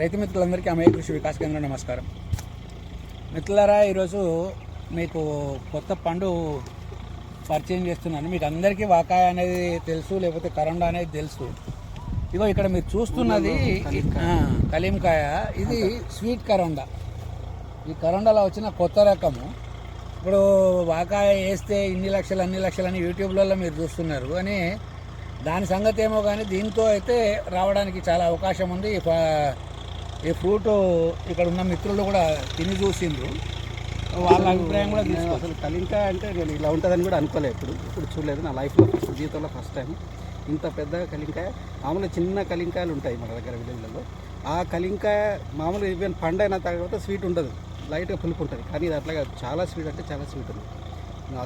రైతు మిత్రులందరికీ అమయ కృషి వికాస్ కేంద్రం నమస్కారం. మిత్రులారా ఈరోజు మీకు కొత్త పండు పరిచయం చేస్తున్నాను. మీకు అందరికీ వాకాయ అనేది తెలుసు లేకపోతే కరండా అనేది తెలుసు. ఇగో ఇక్కడ మీరు చూస్తున్నది కలీంకాయ ఇది స్వీట్ కరండా. ఈ కరండాలో వచ్చిన కొత్త రకము. ఇప్పుడు వాకాయ వేస్తే ఇన్ని లక్షలు అన్ని లక్షలు అని యూట్యూబ్లలో మీరు చూస్తున్నారు. కానీ దాని సంగతి ఏమో కానీ దీంతో అయితే రావడానికి చాలా అవకాశం ఉంది. ఈ ఫ్రూట్ ఇక్కడ ఉన్న మిత్రులు కూడా తిని చూసిండ్రు. వాళ్ళ అభిప్రాయం కూడా నేను తీసుకోవచ్చు అసలు కలింకాయ అంటే నేను ఇలా ఉంటుందని కూడా అనుకోలేదు ఎప్పుడు. ఇప్పుడు చూడలేదు నా లైఫ్లో ఫస్ట్ జీవితంలో ఫస్ట్ టైం. ఇంత పెద్ద కలింకాయ మామూలుగా చిన్న కలింకాయలు ఉంటాయి మన దగ్గర విలేజ్లలో. ఆ కలింకాయ మామూలు ఈవెన్ పండు అయిన తర్వాత స్వీట్ ఉండదు. లైట్గా పులుపు ఉంటుంది కానీ ఇది అట్లాగా చాలా స్వీట్ అంటే చాలా స్వీట్ ఉంది.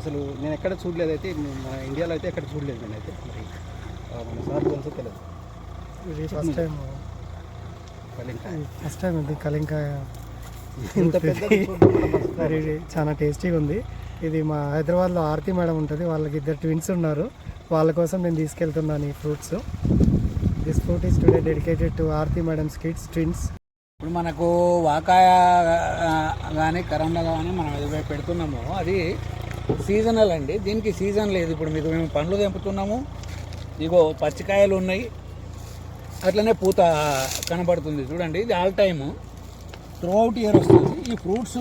అసలు నేను ఎక్కడ చూడలేదు అయితే మన ఇండియాలో అయితే ఎక్కడ చూడలేదు నేనైతే. మన సార్ తెలుసు. తెలియదు ఇది ఫస్ట్ టైం ఫస్ట్ టైం ఇది కలింకాయ చాలా టేస్టీగా ఉంది. ఇది మా హైదరాబాద్లో ఆర్తి మేడం ఉంటుంది వాళ్ళకి ఇద్దరు ట్విన్స్ ఉన్నారు. వాళ్ళ కోసం నేను తీసుకెళ్తున్నాను ఈ fruits this fruit is today dedicated to Aarti madam's kids twins ఇప్పుడు మనకు వాకాయ కానీ కరండా కానీ మనం ఏదో పెడుతున్నాము. అది సీజనల్ అండి. దీనికి సీజన్ లేదు. ఇప్పుడు మీకు మేము పండ్లు తెంపుతున్నాము. ఇగో పచ్చికాయలు ఉన్నాయి. అట్లనే పూత కనబడుతుంది చూడండి. ఇది all time throughout year వస్తుంది. ఈ ఫ్రూట్స్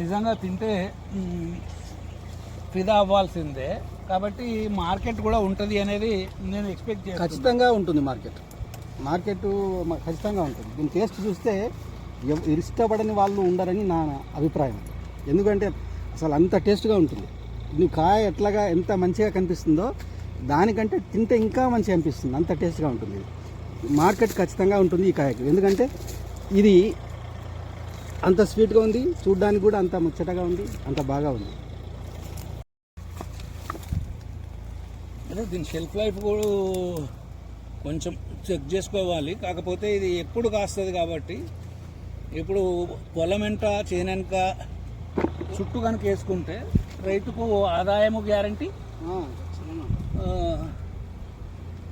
నిజంగా తింటే ఫిదా అవ్వాల్సిందే. కాబట్టి మార్కెట్ కూడా ఉంటుంది అనేది నేను ఎక్స్పెక్ట్ చేస్తాను ఖచ్చితంగా ఉంటుంది మార్కెట్ మార్కెట్ ఖచ్చితంగా ఉంటుంది. దీని టేస్ట్ చూస్తే ఇష్టపడని వాళ్ళు ఉండరని నా అభిప్రాయం. ఎందుకంటే అసలు అంత టేస్ట్గా ఉంటుంది. నీ కాయ ఎట్లాగా ఎంత మంచిగా కనిపిస్తుందో దానికంటే తింటే ఇంకా మంచిగా అనిపిస్తుంది. అంత టేస్ట్గా ఉంటుంది. మార్కెట్ ఖచ్చితంగా ఉంటుంది ఈ కాయకు. ఎందుకంటే ఇది అంత స్వీట్గా ఉంది. చూడ్డానికి కూడా అంత ముచ్చటగా ఉంది. అంత బాగా ఉంది. అదే దీని షెల్ఫ్ లైఫ్ కూడా కొంచెం చెక్ చేసుకోవాలి. కాకపోతే ఇది ఎప్పుడు కాస్తుంది కాబట్టి ఇప్పుడు పొలం వెంట చేనెనక చుట్టూ కనుక వేసుకుంటే రైతుకు ఆదాయము గ్యారంటీ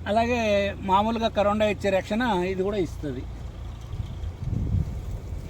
అలాగే మామూలుగా కరోనా ఇచ్చే రక్షణ ఇది కూడా ఇస్తుంది.